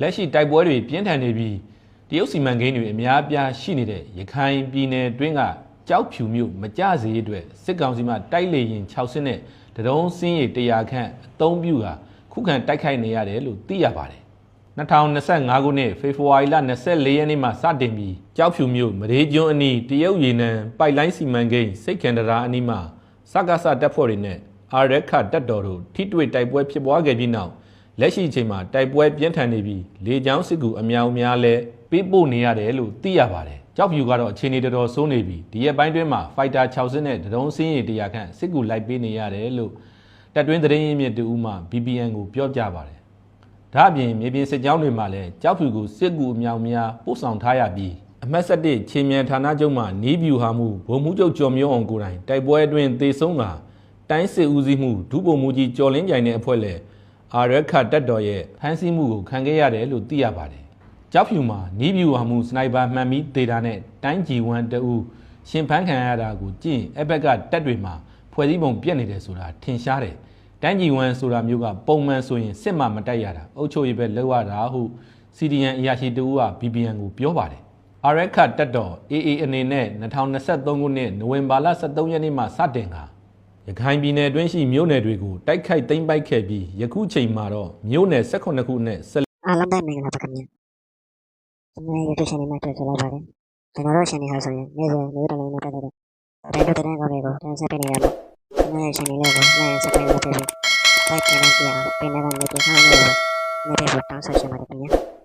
လက်ရှိတိုက်ပွဲတွေပြင်းထန်နေပြီးတရုတ်စီမံကိန်းတွေအများအပြားရှိနေတဲ့ရခိုင်ပြည်နယ်တွင်းကကြောက်ဖြူမြို့မကြစေးအတွက်စစ်ကောင်စီမှတိုက်လေရင်6ဆင်းနဲ့တရုံးစင်းရ100ခန့်အသုံးပြုကခုခံတိုက်ခိုက်နေရတယ်လို့သိရပါတယ်2025ခုနှစ်ဖေဖော်ဝါရီလ24ရက်နေ့မှာစတင်ပြီးကြောက်ဖြူမြို့မရေကျွန်းအနီးတရုတ်ရေနံပိုက်လိုင်းစီမံကိန်းစိတ်ကန်ဒရာအနီးမှာစကားစတပ်ဖွဲ့တွေနဲ့အာရက်ခတပ်တော်တို့ထိတွေ့တိုက်ပွဲဖြစ်ပွားခဲ့ပြီးနောက် လက်ရှိအချိန်မှာတိုက်ပွဲပြင်းထန်နေပြီးလေကြောင်းစစ်ကူအများအများလဲပေးပို့နေရတယ်လို့သိရပါတယ်။ကြောက်ဖြူကတော့အခြေအနေတော်တော်ဆိုးနေပြီးဒီရက်ပိုင်းတွင်းမှာဖိုက်တာ6စစ်နဲ့ဒရုန်းစင်းရီ100ခန့်စစ်ကူလိုက်ပေးနေရတယ်လို့တပ်တွင်းသတင်းရင်းမြစ်တူဦးမှ BBN ကိုပြောပြပါတယ်။ဒါအပြင်မြေပြင်စစ်ကြောင်းတွေမှာလည်းကြောက်ဖြူကိုစစ်ကူအများအများပို့ဆောင်ထားရပြီးအမတ်၁၁ချင်းမြန်ဌာနချုပ်မှနီးဗျူဟာမှုဗိုလ်မှူးချုပ်ကျော်မျိုးအောင်ကိုယ်တိုင်တိုက်ပွဲအတွင်းသေဆုံးကတိုင်းစစ်ဦးစီးမှုဒုဗိုလ်မှူးကြီးကျော်လင်းကြိုင်တဲ့အဖွဲ့လည်း အာရက်ခတက်တော်ရဲ့ဖမ်းဆီးမှုကိုခံခဲ့ရတယ်လို့သိရပါတယ်။ကြောက်ဖြူမှာနီးဗျူဟာမှုစနိုက်ပါမှန်ပြီးဒေတာနဲ့တိုင်းကြီးဝမ်တအူရှင်ဖမ်းခံရတာကိုကြည့်ရင်အဘက်ကတက်တွေမှာဖွဲ့စည်းပုံပြက်နေတယ်ဆိုတာထင်ရှားတယ်။တိုင်းကြီးဝမ်ဆိုတာမျိုးကပုံမှန်ဆိုရင်စစ်မှမတိုက်ရတာအုတ်ချုပ်ရေးပဲလောက်ရတာဟု CDN အရာရှိတူက BBN ကိုပြောပါတယ်။ RX ခတက်တော် AA အနေနဲ့2023ခုနှစ်နိုဝင်ဘာလ23ရက်နေ့မှာစတင်က ရခိုင်ပြည်နယ်အတွင်းရှိမြို့နယ်တွေကိုတိုက်ခိုက်သိမ်းပိုက်ခဲ့ပြီးယခုချိန်မှာတော့မြို့နယ်18ခုနဲ့14အားလုံးပဲမင်္ဂလာပါခင်ဗျာကျွန်တော်ရဲ့ YouTube channel မှာတွေ့ကြလိုက်ပါတယ်ကျွန်တော်တို့ channel ဟာဆိုရင်နေ့စဉ်နေ့တိုင်းနဲ့တက်တဲ့တိုင်းတို့တဲ့ကောင်းတွေကိုတင်ဆက်ပေးနေရမှာကျွန်တော်ရဲ့ channel လေးကို like and subscribe လုပ်ပေးပြီး like နဲ့ကြည့်အောင်ပြင်နေတဲ့ notification လေးကိုနေ့တိုင်းတောင်းဆိုချင်ပါတယ်ခင်ဗျာ